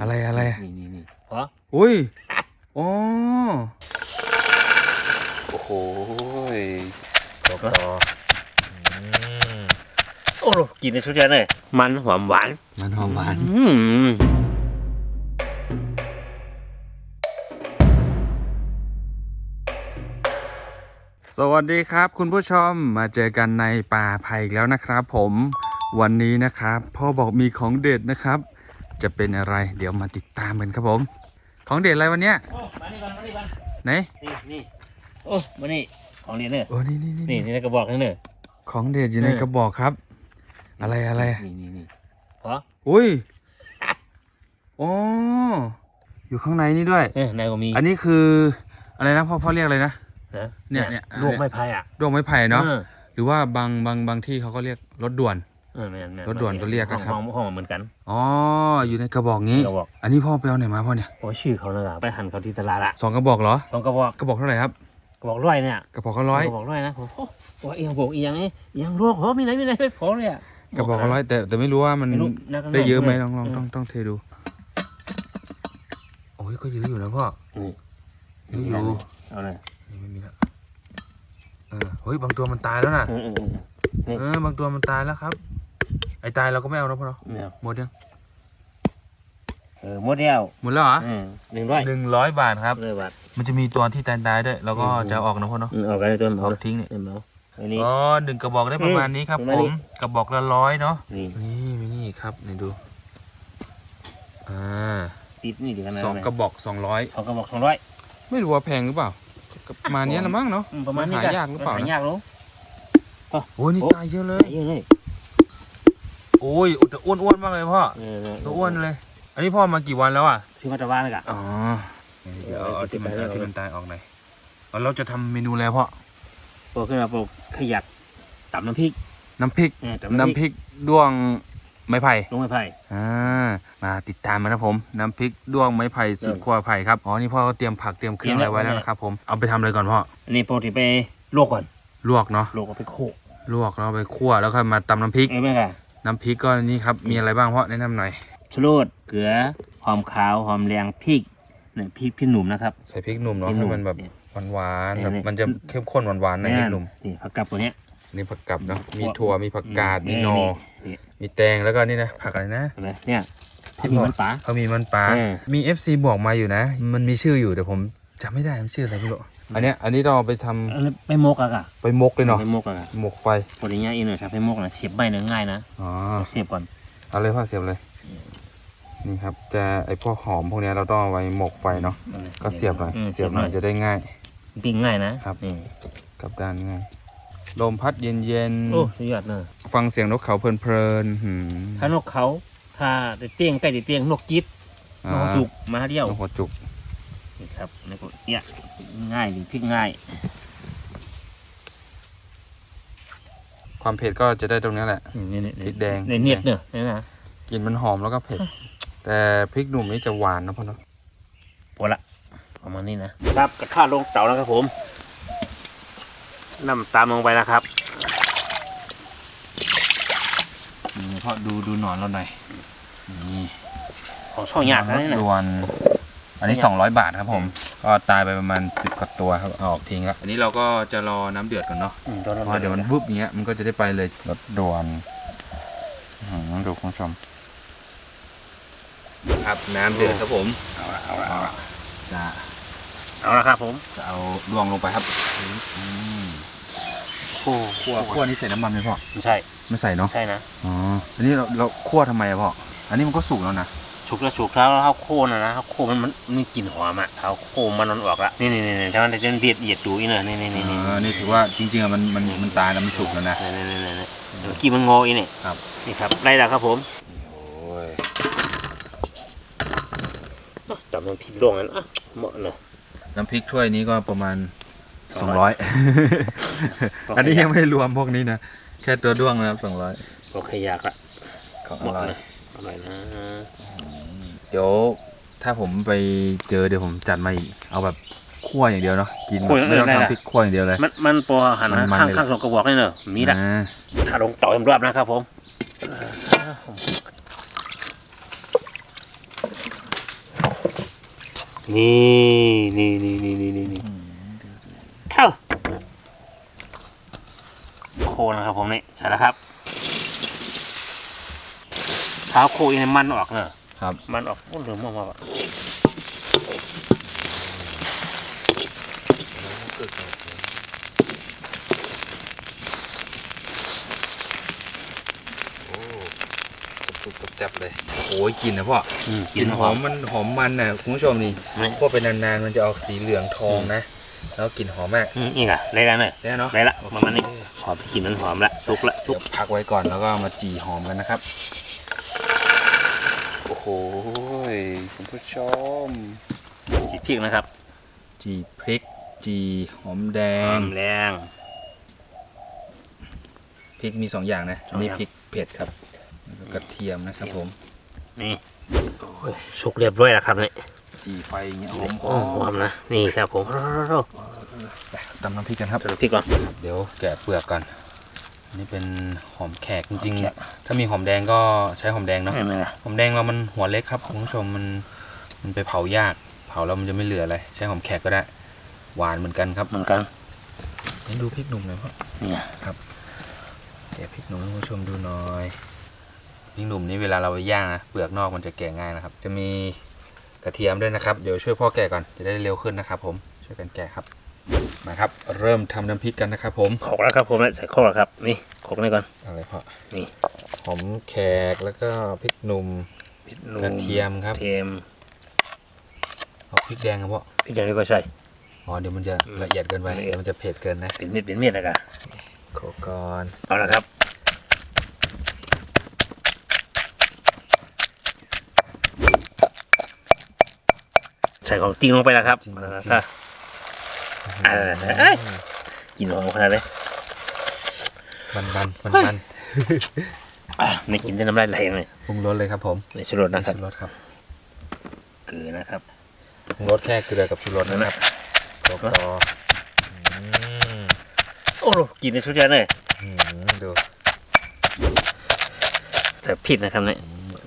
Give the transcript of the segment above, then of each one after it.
อะไรอะไรนี่นี่นี่พออุ้ยอ๋อโอ้โหต่อต่อโอ้โหกินในชุดเดียวเลยมันหอมหวาน มันหอมหวานอืมสวัสดีครับ คุณผู้ชมมาเจอกันในป่าไผ่อีกแล้วนะครับผมวันนี้นะครับพ่อบอกมีของเด็ดนะครับ จะเป็นอะไร เดี๋ยวมาติดตามกันครับผม ของเด็ดอะไรวันเนี้ยโอ้มานี่ก่อนมานี่ก่อนไหนนี่นี่โอ้มานี่ของเรียนเนอะโอ้นี่นี่นี่นี่นี่ในกระบอกนั่นเนอะของเด็ดอยู่ในเออกระบอกครับ อะไรอะไรนี่นี่นี่พออุ้ยอ๋ออยู่ข้างในนี่ด้วยเออนายก็มีอันนี้คืออะไรนะพ่อพ่อเรียกอะไรนะนะเนี่ยเนี่ยลวกไม้พายอะดวงไม้ไผ่เนาะออหรือว่าบางบางบางที่เขาก็เรียกรถด่วน เออแม่นแม่นรถด่วนก็เรียกนะครับ ห้องห้องห้องเหมือนกันอ๋ออยู่ในกระบอกนี้กระบอกอันนี้พ่อไปเอาไหนมาพ่อเนี่ยโอ้ชื่อเขาเลยอะไปหันเขาที่ตลาดอะสองกระบอกเหรอสองกระบอกกระบอกเท่าไหร่ครับกระบอกร้อยเนี่ยกระบอกก็ร้อยกระบอกร้อยนะโอ้โหว่าเอียงบอกเอียงนี่เอียงลวกโอ้มีไหนมีไหนไม่พอเลยอะกระบอกก็ร้อยแต่แต่ไม่รู้ว่ามันไม่รู้นักกันได้เยอะไหมลลองลองต้องต้องเทดูโอ้ยก็เยอะอยู่นะพ่อเยอะอยู่เอาเลยนี่ไม่มีแล้วเออเฮ้ยบางตัวมันตายแล้วนะเออเออเออนี่เออบางตัวมันตายแล้วครับ ไอ้ตายเราก็ไม่เอานะพ่อเนาะเนี่ยหมดยังเออหมดแล้วหมดแล้วเหรอเออหนึ่งร้อยหนึ่งร้อยบาทครับเลยบาท มันจะมีตัวที่ตายตายๆด้วยเราก็อืม จะเอาออกนะพ่อเนาะอืมเอาไปเลยตัวเหเอามาทิ้งเนี่ยเหมาอันนี้ อ๋อหนึ่งกระบอกได้ประมาณนี้ครับประผมาณนี้ มกระบอกละร้อยเนาะนี่นี่มีนี่ครับนี่ดูอ่าติดนี่ดีกันนะสองกระบอกสองร้อยสองกระบอกสองร้อยไม่รู้ว่าแพงหรือเปล่าก็ประมาณเนี้ยละมั้งเนาะ อืมประมาณนี้หายากหรือเปล่าหายากรู้ โอ้ยนี่โอ้ ตายเยอะเลหายยเยอะเลย โอ้ยแต่อ้วนๆมากเลยพ่อเออตัวอ้วนเลย อันนี้พ่อมากี่วันแล้วอะชื่อมาตะวันเลยกะอ๋อเดี๋ยวเอาเอาที่มันเอาเอาที่ที่มัมันนตายออกหน่อยเอาเราจะทำเมนูอะไรพ่อโปรขึ้นมาโปรขยักตำน้ำพริก น้ำพริกเออตำน้ำพริกด้วงไม้ไผ่ลงไม้ไผ่อ่ามาติดตามมานะผม น้ำพริกด้วงไม้ไผ่สุดขั้วไผ่ครับอ๋อนี่พ่อเขาเตรียมผักเตรียมเครื่องอะไรไว้แล้วนะครับผมเอาไปทำอะไรก่อนพ่ออันนี้โปรที่ไปลวกก่อนลวกเนาะลวกเอาไปโขลกลวกแล้วเอาไปคั่วแล้วค่อยมาตำน้ำพริกเออแม่ค่ะ น้ำพริกก็นี่ครับมีอะไรบ้างพ่อแนะนำหน่อยชูรสเกลือหอมขาวหอมแดงพริกเนี่ยพริกพี่หนุ่มนะครับ ใส่พริกหนุ่มเนาะพริกหนุ่ให้มมันแบบเนี่ย หวานๆเนี่ยแบบเนี่ยมันจะเข้มข้นหวานๆนะพริกหนุ่มนี่ผักกับตัวเนี้ย นี่ผักกับเนาะมีถั่วมีผักกาดมีเนอนี่มีแตงแล้วก็นี่นะผักอะไรนะเห็นไหมเนี่ยที่มีมันปลา เขามีมันปลาเออ มี FC บอกมาอยู่นะ มันมีชื่ออยู่แต่ผมจำไม่ได้มันชื่ออะไรไม่รู้ อันเนี้ยอันนี้เราเอาไปทำอันนี้ไปมกอะค่ะไปมกเลยเนาะไปมกอะค่ะหมกไฟปริญญาอินเนอร์ครับไปมกนะเสียบใบเนื้อง่ายนะอ๋อเสียบก่อนเอาเลยพ่อเสียบเลย นี่ครับ จะไอพวกหอมพวกเนี้ยเราต้องเอาไว้หมกไฟเนาะก็เสียบหน่อยมเสียบหน่อยจะได้ง่าย ปิ้งง่ายนะครับ นี่กลับด้านง่ายลมพัดเย็นเย็นๆโอ้สุดยอดเลยฟังเสียงนกเขาเพลินๆหืมถ้านกเขาถ้าได้เตียงใกล้ได้เตียงนกกิ๊ดนกจุกมาเดียว นกหัวจุก นี่ครับนี่ก็เนี่ยง่ายดีพริกง่าย ความเผ็ดก็จะได้ตรงนี้แหละ นี่นี่พริกแดง ในเนียดเนอะนี่นะกลิ่นมันหอมแล้วก็เผ็ด แต่พริกหนุ่มนี่จะหวานนะพ่อเนาะพอละประมาณนี้นะครับกระทะลงเตาแล้วครับผมน้ำตามลงไปแล้วครับนี่พ่อดูดูหนอนเราหน่อยนี่ของช่องยากนะนี่นะดวน อันนี้ 200 บาทครับผม ก็ตายไปประมาณ 10กว่าตัวครับเอาออกทิ้งแล้วอันนี้เราก็จะรอน้ำเดือดก่อนเนาะอืมตอนนั้นเพราะเดี๋ยวมันวุบอย่างเงี้ยมันก็จะได้ไปเลยรถด่วนอื้อหือดูคุณผู้ชม ครับน้ำเดือดครับผมเอาละเอาละเอาละจะเอาละครับผมจะเอาลวงลงไปครับอืมโอ้คั่วคั่วนี่ใส่น้ำมันไหมพ่อไม่ใช่ไม่ใส่เนาะใช่นะอ๋ออันนี้เราเราคั่วทำไมอะพ่ออันนี้มันก็สุกแล้วนะ ฉุกแล้วฉุกแล้วข้าวโค้นะนะข้าวโค้มันมันมีกลิ่นหอมอะข้าวโค้มันมันออกละนี่นี่นี่ถ้ามันจะเบียดเอียดดูอีเนอะนี่นี่นี่นี่อ๋อนี่ถือว่าจริงๆอะมันมันมันตายแล้วมันสุกแล้วนะ นี่นี่นี่นี่เมื่อกี้มันงออีนี่ครับ นี่ครับได้แล้วครับผมโอ้ยจับมันพริกลงกันอะเหมาะเลยน้ำพริกถ้วยนี้ก็ประมาณสสอองงร้ร้ออยยอันนี้ยังไม่รวมพวกนี้นะ แค่ตัวด้วงนะครับสองร้อยโอเคอยากละของเหอมาะร่อยเลยอร่อยนะ เดี๋ยวถ้าผมไปเจอเดี๋ยวผมจัดมาอีก เอาแบบคั่วอย่างเดียวเนาะกินแบบไม่ต้องทำพริกคั่วอย่างเดียวเลย มันมันปอหันมันๆข้างเลย ข้างสองกระบอกนี่เนอะมีละอ่าถ้าลงต่อเอ็มรอบนะครับผมนี่นี่นี่นี่นี่นี่นี่เท่าโคนะครับผมนี่ใช่แล้วครับเท้าโคอีกในมันออกเนอะ ครับ มันออกโอ้เหลืองมากๆอะตุบจับเลยโอ้ยกลิ่นนะพ่ออืมกลิ่นหอมมันหอมมันน่ะคุณผู้ชมนี่ไม่คั่วไปนานๆมันจะออกสีเหลืองทองนะ แล้วกลิ่นหอมมากอืมนี่ไงได้แล้วเนอะได้เนาะได้ละประมาณนี้หอมกลิ่นมันหอมละสุกละสุเดี๋ยกวพักไว้ก่อนแล้วก็เอามาจีหอมกันนะครับ โอ้โหคุณผู้ชมจีพริกนะครับ จีพริก จีหอมแดหองมแรงพริกมีสองอย่างนะสอัอนงนี้อย่างพริกเผ็ดครับแล้วก็กระเทียมนะครับผมนี่โอ้ยสุกเรียบร้อยแล้วครับเนี่ยจีไฟอย่างเงี้ยหอมโอ้หอมนะนี่ครับผมไปตำน้ำพริกกันครับใส่พริกก่อนเดี๋ยวแกะเปลือกก่อน อันนี้เป็นหอมแขกจริงหอมแขก ๆ ถ้ามีหอมแดงก็ใช้หอมแดงเนาะไม่ไม่นะหอมแดงเรามันหัวเล็กครับคุณผู้ชมมันมันไปเผายาก เผาแล้วมันจะไม่เหลืออะไรใช้หอมแขกก็ได้ หวานเหมือนกันครับเหมือนกันนี่ดูพริกหนุ่มหน่อยพ่อเนี่ยแกะพริกหนุ่มให้คุณผู้ชมดูหน่อยพริกหนุ่มนี่เวลาเราไปย่างนะเปลือกนอกมันจะแกะง่ายนะครับ จะมีกระเทียมด้วยนะครับเดี๋ยวช่วยพ่อแกะก่อนจะได้เร็วขึ้นนะครับ ผมช่วยกันแกะครับ มาครับ เริ่มทำน้ำพริกกันนะครับผมโขลกแล้วครับผมใส่โขลกแล้วครับ นี่โขลกนี่ก่อนอะไรพ่อนี่หอมแขกแล้วก็พริกหนุ่มพริกหนุ่กระเทียมครับเทียมเอาพริกแดงครับพ่อพริกแดงนี่ก็ใส่อ๋อเดี๋ยวมันจะละเอียดเกินไปละเอียดเดี๋ยวมันจะเผ็ดเกินนะเป็นเม็ดเป็นเม็ดแล้วกันโขลกก่อนเอาละครับใส่ของจริงลงไปแล้วครับเอาละครับ อ่าเอ้ยกินหอมขนาดเลยมันมันมันมันอะไม่กินจะน้ำลายไหลเลยปรุงรสเลยครับ ผมในชูรสนะครับชูรสครับเกลือนะครับปรุงรสแค่เกลือกับชูรสนะครับโขลกต่ออืมโอ้โหกินในชุดเดียวเลยอืมดูใส่พริกนะครับเนี่ย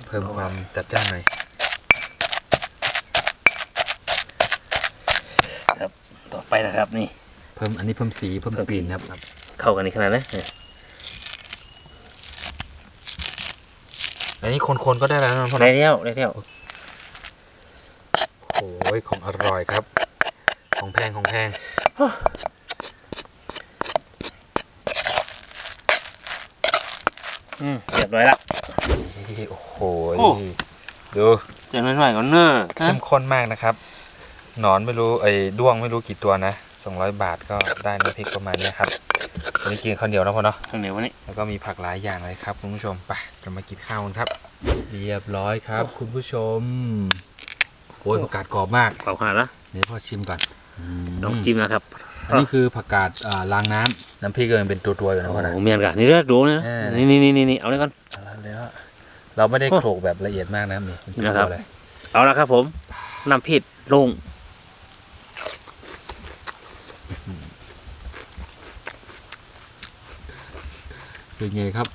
เพิ่มความจัดจ้านหน่อย ไปนะครับ นี่ เพิ่มอันนี้เพิ่มสีเพิ่มกลิ่นครับ เข้ากันนี่ขนาดนะเนี่ยอันนี้คนๆก็ได้แล้วนะพ่อได้นะเที่ยวได้เที่ยวโอ้ยของอร่อยครับ ของแพงของแพงอืมเรียบร้อยละนี่โอ้โหโอ้ดูเจะน้อยๆก่อนเนอะเข้มข้นมากนะครับ หนอนไม่รู้ไอ้ด้วงไม่รู้กี่ตัวนะ200บาทก็ได้น้ำพริกประมาณเนี้ยครับวันนี้กินข้าวเหนียวนะพ่อเนาะข้างเหนียววันนี้ แล้วก็มีผักหลายอย่างเลยครับคุณผู้ชมไปเรามากินข้าวกันครับ เรียบร้อยครับ คุณผู้ชมโอ้ยผักกาดกรอบมากกรอบขนาดละเดี๋ยวพ่อชิมก่อนอืมลองจิ้มนะครับอันนี้คือผักกาดอ่าล้างน้ำน้ำพริกก็ยังเป็นตัวๆอยู่นะโอ้พ่อนะโหเมียนกันนี่เด้อดูนะเออนี่นี่นี่นี่เอาเลยก่อนเอาละเลยว่าเราไม่ได้โขลกแบบละเอียดมากนะครับนี่เป็นนะครับตัวเลยเอาละครับผมน้ำพริกลง เป็นไงครับ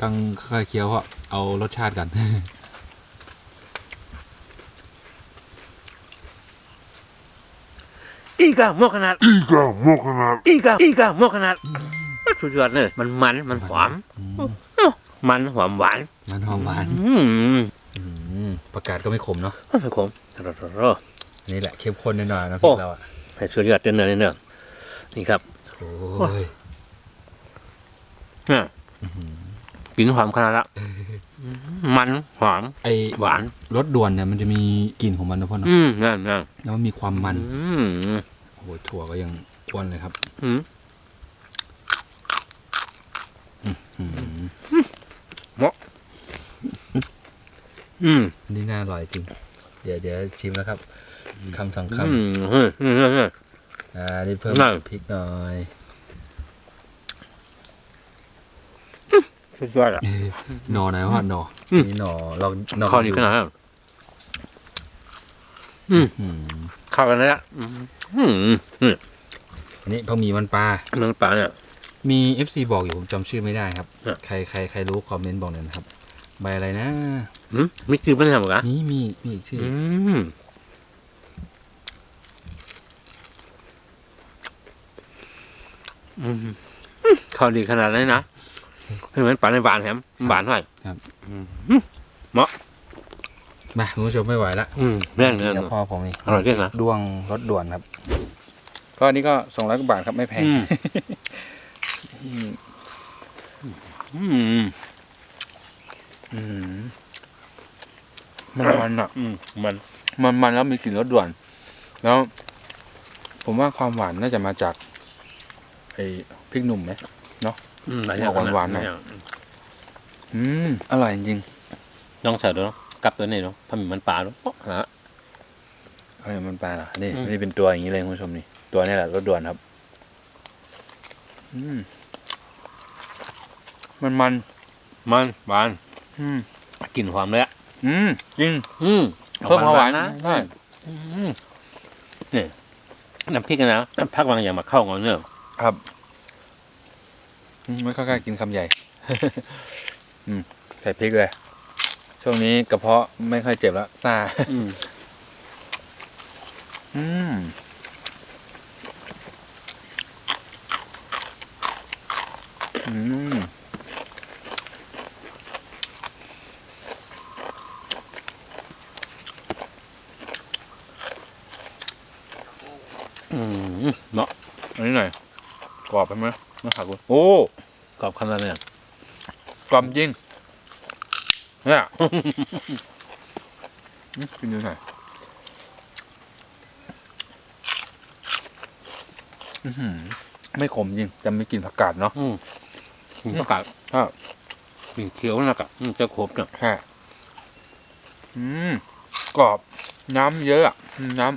ต้องค่อยๆเคี้ยวเพราะเอารสชาติกัน อีกาหมอกขนาด Iga Mokanat. อีกาอีกาหมอกขนาดสุดยอดเลยมันมันมันหอมอืมมันหอมหวานมันหอมหวานอืมอืมผักกาดก็ไม่ขมเนาะไม่ขมรสรสอันนี่แหละเข้มข้นหน่อยๆนะพโอ้ริกเราอะ ให้สุดยอดเนื้อเนื้อนี่ครับโอ้ยเนี่ยกลิ่นหอมขนาดละมันหอมไอหวานรสด่วนเนี่ยมันจะมีกลิ่นของมันนะพ่อเนาะอืมนั่นนั่นแล้วมันมีความมันอืมโอ้โหถั่วก็ยังอ้วนเลยครับ อืมอืมอืมอันนี่น่าอร่อยจริง เดี๋ยวเดี๋ยวชิมแล้วครับ คำสองคอืมอืมอืมอืมำอ่านี่เพิ่มนั่นพริกหน่อยสุดยอดอะหน่อไหนวะหน่ออมนี่หน่อลองหน่อข้าวนี้ขนาดนั้นอืมอืมเข้ากันเลยอะอืมอืมอืมอันนี้พะหมี่มันปลาเมืองป่าเนี่ย มี FC บอกอยู่ผมจำชื่อไม่ได้ครับเออใครใครใครรู้คอมเมนต์บอกหน่อยนะครับ ใบอะไรนะอืมไม่ซื้อไม่ได้หรอกะมีมีมีอีกชื่อ อื อ ม อืม ข้าวดีขนาดนั้นนะเหมือนปลาในหวานแฮมหวานหน่อยครับอืมมาคุณผู้ชมไม่ไหวละอืมแม่งเลยเดี๋ยวพ่อผมนี่อร่อยจริงนะด้วงรสด่วนครับ ก็อันนี้ก็สองร้อยกว่าบาทครับไม่แพงอืมอืมมันมันอะมันมันมันแล้วมีกลิ่นรสด่วน แล้ว ผมว่าความหวานน่าจะมาจาก อ้พริกหนุ่มไหมอืมหลายอย่างออกหวานๆหน่อยลายงอืมอร่อยจริงลองใส่ดูเนาะกลับตัวนี้เนาะพามีมันปลาเนาะป๊อกนะเฮ้ยมันปลาเหรอนี่อืมนี่เป็นตัวอย่างนี้เลยคุณผู้ชมนี่ ตัวนี้แหละรสด่วนครับ อืมมันมันมันหวาน อืมกลิ่นหอมเลยอะอืมจริง อืมเพิ่มความหวานนะใช่อืมนี่น้ำพริกอะนะน้ำพักบางอย่างมาเข้ากันเนอะ ครับอืมไม่ค่อยกล้ากินคำใหญ่ อืมใส่พริกเลย ช่วงนี้กระเพาะไม่ค่อยเจ็บแล้วซาอืมอืมอืมอืมเนาะอันนี้หน่อย กรอบไปไหมนะผักกูโอ้กรอบขนาดเนี้ยกรอบจริงเนี่ยอืมกินดูหน่อยอื้อหือไม่ขมจริงจะมีกลิ่นผักกาดเนาะอืมกลิ่นกาดครับกลิ่นเขียวนะกะอืมจะครบเนาะแค่อืมกรอบน้ำเยอะอะอืมน้ำ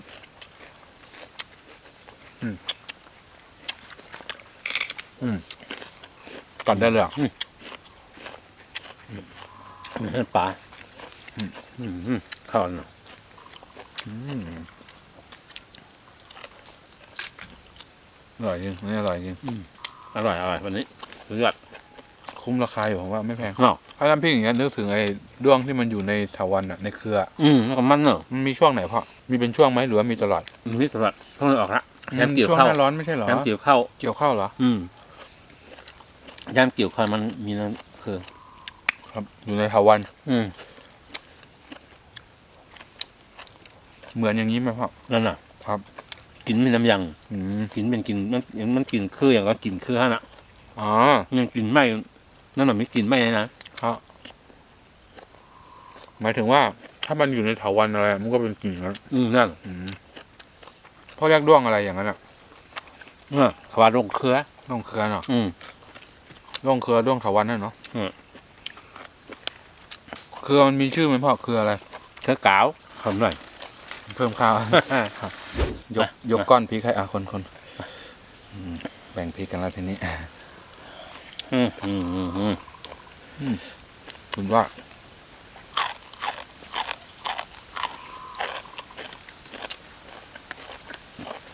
อืมอืมกัดได้เลยอะไม่ใช่ปลาอืมอืมอืมเข้าเนาะอืมอร่อยจริงนี่อร่อยจริงอร่อยอร่อยวันนี้สุดยอดคุ้มราคาอยู่ผมว่าไม่แพงเนาะถ้าน้ำพริกอย่างเงี้ยนึกถึงไอ้ด้วงที่มันอยู่ในถาวันอะในเครือ อืมแล้วก็มันเนาะมันมีช่วงไหนพ่อมีเป็นช่วงไหมหรือว่ามีตลอดมันนี่สำหรับต้องออกละแยมอืมเกี่ยวช่วงเข้าหน้าร้อนไม่ใช่เหรอแยมเกี่ยวเข้าเกี่ยวข้าวเหรอ อืม แยมเกี่ยวเข้ามันมีนั่นคือครับอยู่ในถาวัน อืมเหมือนอย่างนี้ไหมพ่อนั่นน่ะ ครับ กินมีน้ำยังอืมกินเป็นกินมันมันกินคืออย่างก็กินคือฮะน่ะอ๋อยังกินไม่นั่นน่ะไม่กินไม่นะครับหมายถึงว่า ถ้ามันอยู่ในถาวันอะไรมันก็เป็นกลิ่นนั้นอืมนั่นอืมพ่อเรียกด้วงอะไรอย่างนั้นอะเออขวาลงเครือด้วงเครือเนาะอืม ด้วงเครือด้วงถาวันนั่นเนาะอืม เครือมันมีชื่อไหมพ่อเครืออะไรเครือกาวทำหน่อย เพิ่มข้าว ยกอะยกก้อนพริกให้อะคนคนอืมแบ่งพริกกันแล้วทีนี้ อืมอืมอืมอืมคุณว่า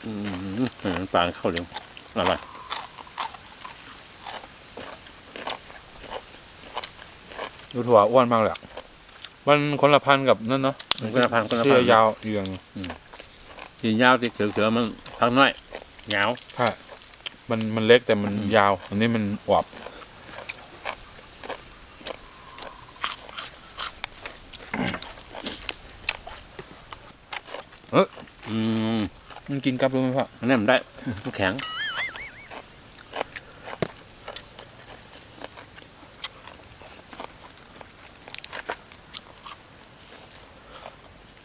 อืมอืมอืมน้ำตาลเข้าเร็วอร่อย ดูถั่วอ้วนมากเลยอะมันคนละพันธุ์กับนั่นเนาะมันก็ละพันก็ละที่พันยาวๆอีกอย่างกินยาวที่เขียวๆมันพักน้อยยาวใช่มันมันเล็กแต่มันอืม ยาว อันนี้มันอวบอืมมันกินกับรู้ไหมพ่ออันนี้มันได้มันแข็ง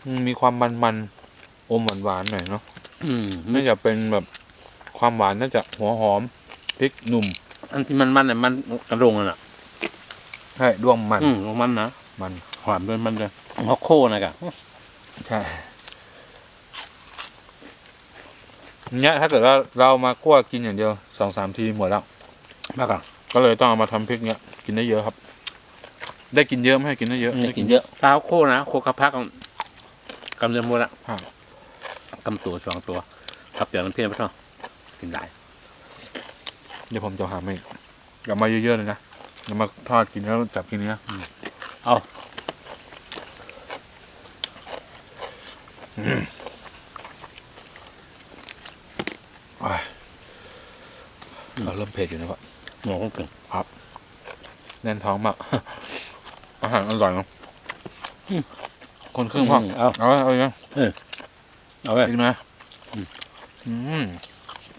มันมีความมันมันๆอมหวานหวานๆหน่อยเนาะอืมน่าจะเป็นแบบความหวานน่าจะหัวหอมพริกหนุ่ม อันที่มันมันเนี่ยมันกระดงน่ะใช่ด้วงมันอืมมันนะมันหอมด้วยมันเลยเขาโค่นะกะใช่เนี้ยถ้าเกิดว่าเรามาคั่วกินอย่างเดียวสองสามทีหมดแล้วมากอะก็เลยต้องเอามาทำพริกเนี้ยกินได้เยอะครับ ได้กินเยอะไม่ให้กินได้เยอะกินเยอะตาเขาโค่นะโค่กระพัก กำเดือนหมดละครับกำตัวสองตัวครับเดี๋ยวมันเพี้ยนไปท่อกินได้เดี๋ยวผมจะหาไม่กลับมาเยอะๆเลยนะเดี๋ยวมาทอดกินแล้วจับกินเนี้ยเอาอ้ายอเริ่มเผ็ดอยู่นะพ่อหมอคงเก่งแน่นท้องมาก อาหารอร่อยเนาะ คนครึ่งพ่อเอาเอาไว้เอาไว้เอาไว้กินไหมอืมอืม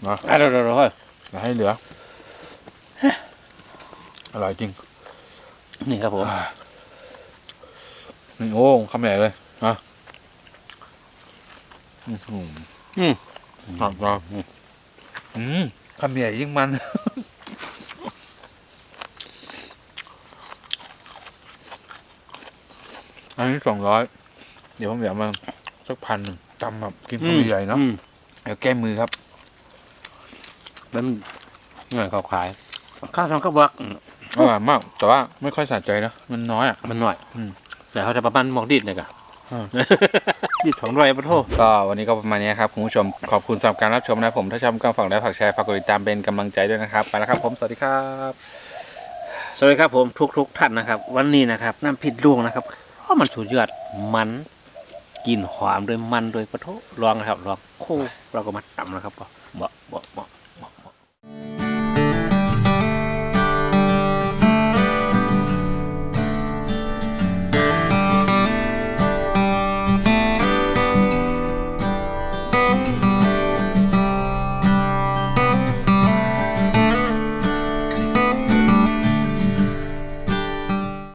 มาอะเดี๋ยวเดี๋ยวเดี๋ยวเฮ้ยอย่าให้เหลืออร่อยจริง นี่ครับผมอ่านี่โอ้คำใหญ่เลยอะอืมอืมครับครับอืมคำใหญ่ยิ่งมันอันนี้สองร้อย เดี๋ยวผมอยากมาสักพันหนึ่งจำแบบกินคำใหญ่ๆเนาะอืมเดี๋ยวแก้มือครับแล้วมันง่ายเขาขาย ข้าวซองก็บอกอร่อยมาก แต่ว่าไม่ค่อยสะใจนะมันน้อยอะมันหน่อยอืมแต่เขาจะประมาณหมอกดิดเนี่ยกะอ่าดิดของด้วยปะโทก็วันนี้ก็ประมาณนี้ครับคุณผู้ชมขอบคุณสำหรับการรับชมนะผมถ้าชอบก็ฝากได้ฝากแชร์ฝากกดติดตามเป็นกำลังใจด้วยนะครับไปแล้วครับ ผมสวัสดีครับ สวัสดีครับผมทุกทุกๆท่านนะครับ วันนี้นะครับน้ำพริกลวงนะครับเพราะมันสุดยอดมัน กินหอมด้วยมันโดวยปะโทลองนะครับลองโคเราก็มาตำนะครับบ่บ่บ่